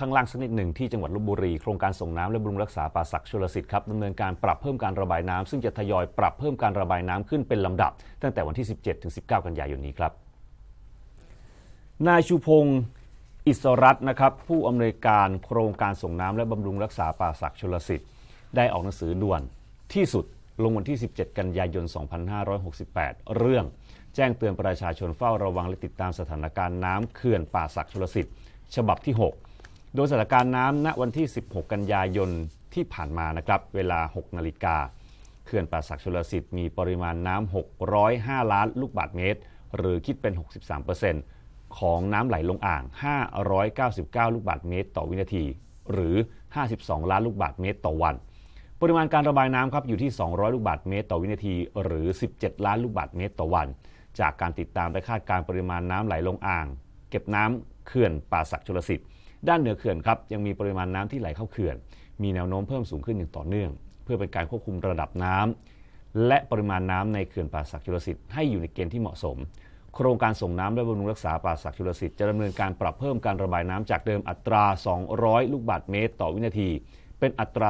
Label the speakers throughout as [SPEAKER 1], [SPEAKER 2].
[SPEAKER 1] ข้างล่างสักนิดหนึ่งที่จังหวัดลบบุรี โครงการส่งน้ำและบำรุงรักษาป่าศักดิ์ชลสิทธิ์ครับดำเนินการปรับเพิ่มการระบายน้ำซึ่งจะทยอยปรับเพิ่มการระบายน้ำขึ้นเป็นลำดับ ตั้งแต่วันที่ 17ถึง19 กันยายนนี้ครับนายชูพงศ์อิสรัตน์นะครับผู้อำนวยการโครงการส่งน้ำและบำรุงรักษาป่าศักดิ์ชลสิทธิ์ได้ออกหนังสือด่วนที่สุดลงวันที่ 17 กันยายน 2568 เรื่อง แจ้งเตือนประชาชนเฝ้าระวังและติดตามสถานการณ์น้ำเขื่อนป่าศักดิ์ชลสิทธิ์ ฉบับที่ 6 โดยสถานการณ์น้ำณวันที่ 16 กันยายนที่ผ่านมานะครับเวลา 6 นาฬิกาเขื่อนป่าศักดิ์ชลสิทธิ์มีปริมาณน้ำ 605 ล้านลูกบาศก์เมตร หรือคิดเป็น 63%ของน้ำไหลลงอ่าง 599 ลูกบาศก์เมตร ต่อวินาที หรือ 52 ล้านลูกบาศก์เมตรต่อวัน ปริมาณการระบายน้ำครับอยู่ที่ 200 ลูกบาศก์เมตร ต่อวินาที หรือ 17 ล้านลูกบาศก์เมตรต่อวัน จากการติดตามและคาดการณ์ปริมาณน้ำไหลลงอ่าง เก็บน้ำเขื่อนป่าศักดิ์ชลสิทธิ์ ด้านเหนือเขื่อนครับยังมีปริมาณน้ำที่ไหลเข้าเขื่อน มีแนวโน้มเพิ่มสูงขึ้นอย่างต่อเนื่อง เพื่อเป็นการควบคุมระดับน้ำและปริมาณน้ำในเขื่อนป่าศักดิ์ชลสิทธิ์ให้อยู่ในเกณฑ์ที่เหมาะสม โครงการส่งน้ำและบำรุงรักษาป่าศักดิ์ชลสิทธิ์จะดำเนินการปรับเพิ่มการระบายน้ำจากเดิมอัตรา 200 ลูกบาศก์เมตร ต่อวินาที เป็นอัตรา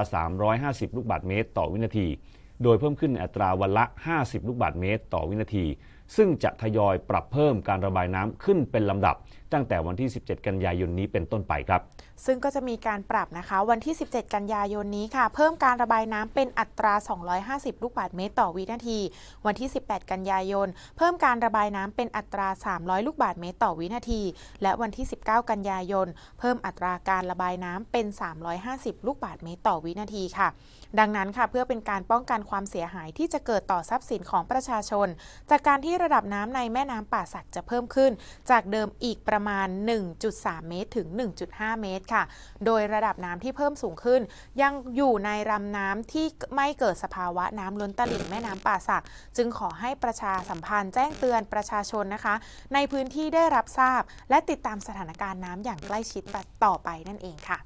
[SPEAKER 1] 350 ลูกบาศก์เมตร ต่อวินาที โดยเพิ่มขึ้นในอัตราวันละ 50 ลูกบาศก์เมตร ต่อวินาที ซึ่งจะทยอยปรับเพิ่มการระบายน้ำขึ้นเป็นลำดับ ตั้งแต่วันที่ 17 กันยายนนี้เป็นต้นไปครับ
[SPEAKER 2] ซึ่งก็จะมีการปรับนะคะ วันที่ 17 กันยายนนี้ค่ะ เพิ่มการระบายน้ำเป็นอัตรา 250 ลูกบาศก์เมตรต่อวินาที วันที่ 18 กันยายน เพิ่มการระบายน้ำเป็นอัตรา 300 ลูกบาศก์เมตรต่อวินาที และวันที่ 19 กันยายน เพิ่มอัตราการระบายน้ำเป็น 350 ลูกบาศก์เมตรต่อวินาทีค่ะ ดังนั้นค่ะเพื่อเป็นการป้องกันความเสียหายที่จะเกิดต่อทรัพย์สินของประชาชน จากการที่ระดับน้ำในแม่น้ำป่าสักจะเพิ่มขึ้น จากเดิมอีกประมาณ 1.3 เมตรถึง 1.5 เมตรค่ะ โดยระดับน้ำที่เพิ่มสูงขึ้น ยังอยู่ในลำน้ำที่ไม่เกิดสภาวะน้ำล้นตลิ่งแม่น้ำป่าสัก จึงขอให้ประชาสัมพันธ์แจ้งเตือนประชาชนนะคะ ในพื้นที่ได้รับทราบ และติดตามสถานการณ์น้ำอย่างใกล้ชิดต่อไปนั่นเองค่ะ